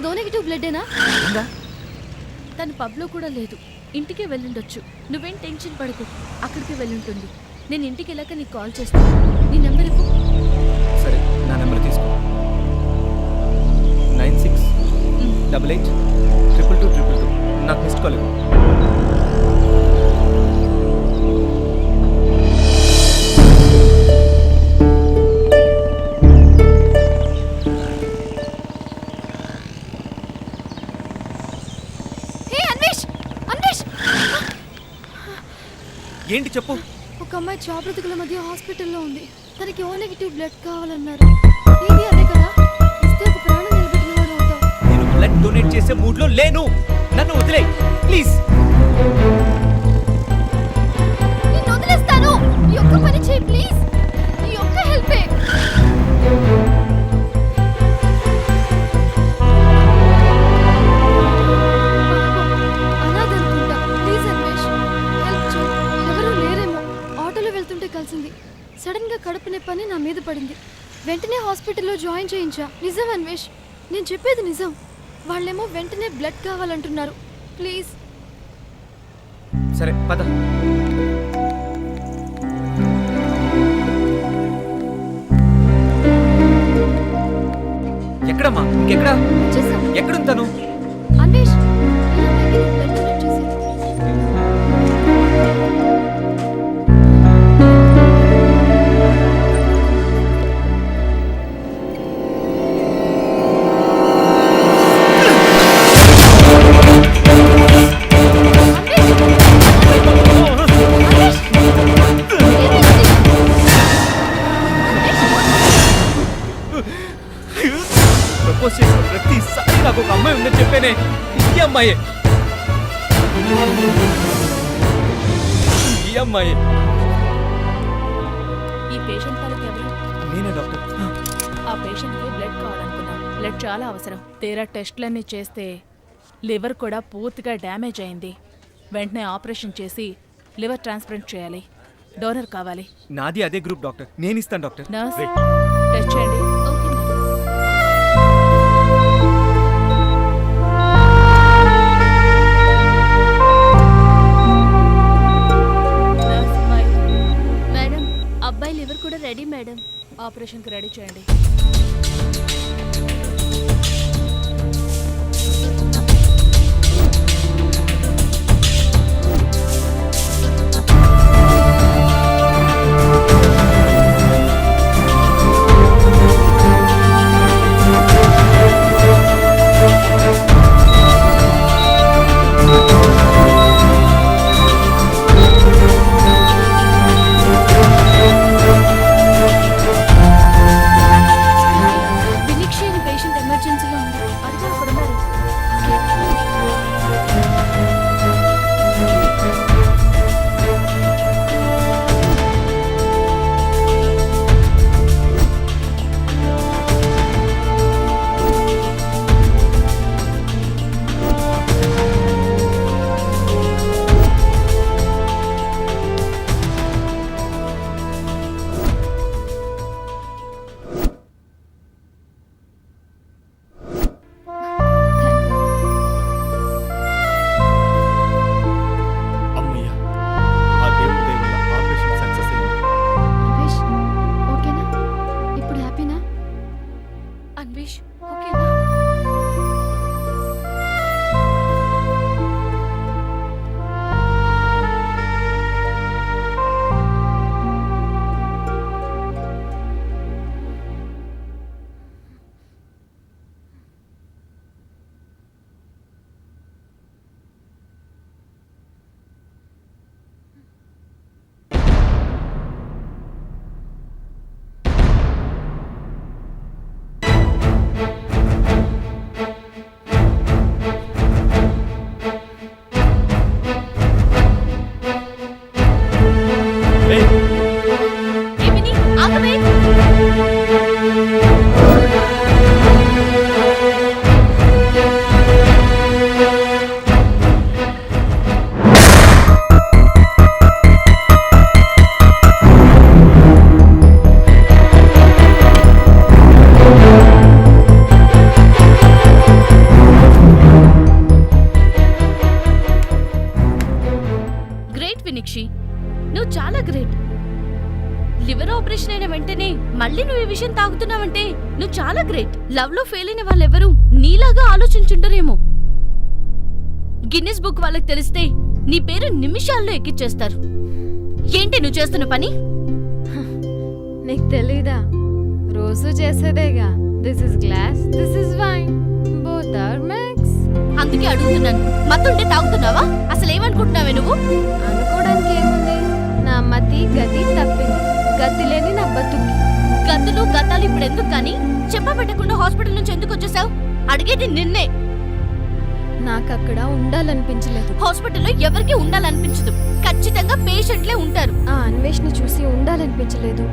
Usha నీదో negative బ్లడ్డేనా తను పబ్లో కూడా లేదు. ఇంటికే వెళ్ళుండొచ్చు. నువ్వేం టెన్షన్ పడకు. అక్కడికి వెళ్ళుంటుంది. నేను ఇంటికి వెళ్ళాక నీకు కాల్ చేస్తాను నీ నెంబర్ ఇవ్వు. సరే నా నెంబర్ తీసుకో. Nine six double eight triple two triple two. నాకు మిస్డ్ కాల్ ఇవ్వు. ఏంటి చెప్పు? ఒక అమ్మాయి జాబ్ బ్రతుకుల మధ్య హాస్పిటల్లో ఉంది. తనకి ఓ నెగిటివ్ బ్లడ్ కావాలన్నారు. ఇది అదే కదా? ఇస్తే ఒక ప్రాణం నిలబెట్టిన వాడు అవుతావు. నేను బ్లడ్ డొనేట్ చేసే మూడ్లో లేను. నన్ను వదిలే ప్లీజ్ హాస్పిటల్లో జాయిన్ చేయించా. నిజం అన్వేష్ నేను చెప్పేది నిజం. వాళ్ళేమో వెంటనే బ్లడ్ కావాలంటున్నారు. ప్లీజ్. సరే పద. ఎక్కడమ్మా? ఇంకెక్కడా? వచ్చేసాం. ఎక్కడుంటాను? అన్వేష్ అమ్మాయి ఉందని చెప్పానే ఈ అమ్మాయి. ఈ అమ్మాయి. ఈ పేషెంట్ తాలూకు ఎవరు? నేనే డాక్టర్. ఆ పేషెంట్కి బ్లడ్ కావాలనుకున్నా. బ్లడ్ చాలా అవసరం. తీరా టెస్ట్లన్నీ చేస్తే లివర్ కూడా పూర్తిగా డ్యామేజ్ అయింది. వెంటనే ఆపరేషన్ చేసి లివర్ ట్రాన్స్ప్లాంట్ చేయాలి. డోనర్ కావాలి. నాది అదే గ్రూప్ డాక్టర్. నేను ఇస్తాను డాక్టర్. నర్స్. టెస్ట్ చేయండి. ఆపరేషన్కి రెడీ చేయండి. వెంటనే మళ్ళీ నువ్వు ఈ విషయం తాగుతున్నావంటే నువ్వు చాలా గ్రేట్. లవ్లో ఫెయిల్ అయిన వాళ్ళెవరూ నీలాగా ఆలోచించుండరేమో. గిన్నిస్ బుక్ వాళ్ళకి తెలిస్తే నీ పేరు నిమిషాల్లో ఎక్కిచ్చేస్తారు. ఏంటి నువ్వు చేస్తున్న పని? నీకు తెలీదా? రోజు చేసేదేగా. This is glass this is wine both are mix అందుకే అడుగుతున్నాను. మత్తుంటే తాగుతున్నావా? అసలు ఏమనుకుంటున్నావే నువ్వు? అనుకోవడానికి ఏముంది? నా మతి గతి తప్పింది. గతి గతులు గతాలు ఇప్పుడు ఎందుకు కానీ? చెప్పబెట్టకుండా హాస్పిటల్ నుంచి ఎందుకు వచ్చేసావు? అడిగేది నిన్నే. నాకు అక్కడ ఉండాలనిపించలేదు. హాస్పిటల్లో ఎవరికి ఉండాలనిపించదు. ఖచ్చితంగా పేషెంట్లే ఉంటారు. ఆ అన్వేష్ని చూసి ఉండాలనిపించలేదు.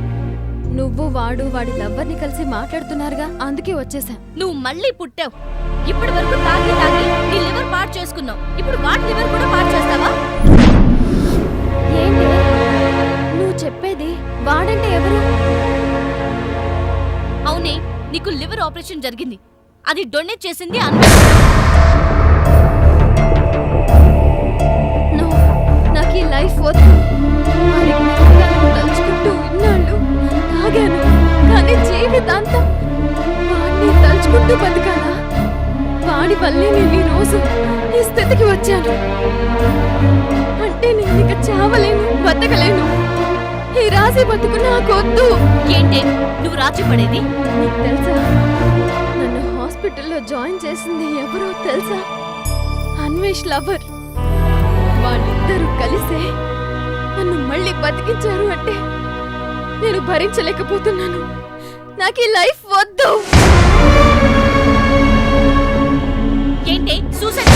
నువ్వు వాడు వాడి లవ్వర్ని కలిసి మాట్లాడుతున్నారుగా అందుకే వచ్చేసా నువ్వు మళ్ళీ పుట్టావు. ఇప్పటి వరకు తాగి తాగి నీ లివర్ పాడు చేసుకున్నావు. ఇప్పుడు వాటి లివర్ కూడా పాడు చేస్తావా? ఏంటి? నువ్వు చెప్పేది వాడంటే ఎవరు? అవునే నీకు లివర్ ఆపరేషన్ జరిగింది. అది డొనేట్ చేసింది అన్వేష్ నో నాకు ఈ లైఫ్ వద్దు. వాడికి నిజంగా నన్ను తలుచుకుంటూ ఇన్నాళ్ళు తాగాను కానీ జీవితాంతం వాడిని తలుచుకుంటూ బతకాలా? వాడి వల్లే నేను ఈ రోజు ఈ స్థితికి వచ్చాను. అంటే నేను ఇక చావలేను బతకలేను. ఈ రాసి బతుకు నాకు వద్దు ఏంటే? నువ్వు రాజీ పడేది? నీకు తెలుసా? నన్ను హాస్పిటల్లో జాయిన్ చేసింది ఎవరో తెలుసా? అన్వేష్ లవర్. వాళ్ళిద్దరూ కలిసే నన్ను మళ్ళీ బతికించారు అంటే నేను భరించలేకపోతున్నాను. నాకు ఈ లైఫ్ వద్దు. ఏంటే? సూసైడ్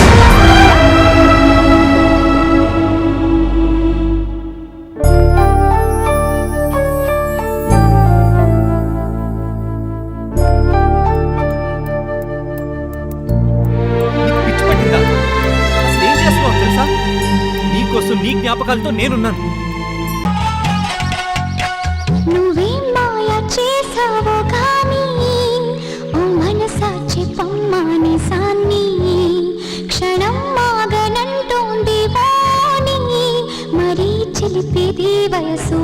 జ్ఞాపకాలతో నేనున్నాను. నువ్వేం మాయ చేసావో కానీ ఓ మనసా చెప్పమ్మాని సాన్ని క్షణం మాగనంటోంది వాణి మరీ చిలిపేది వయసు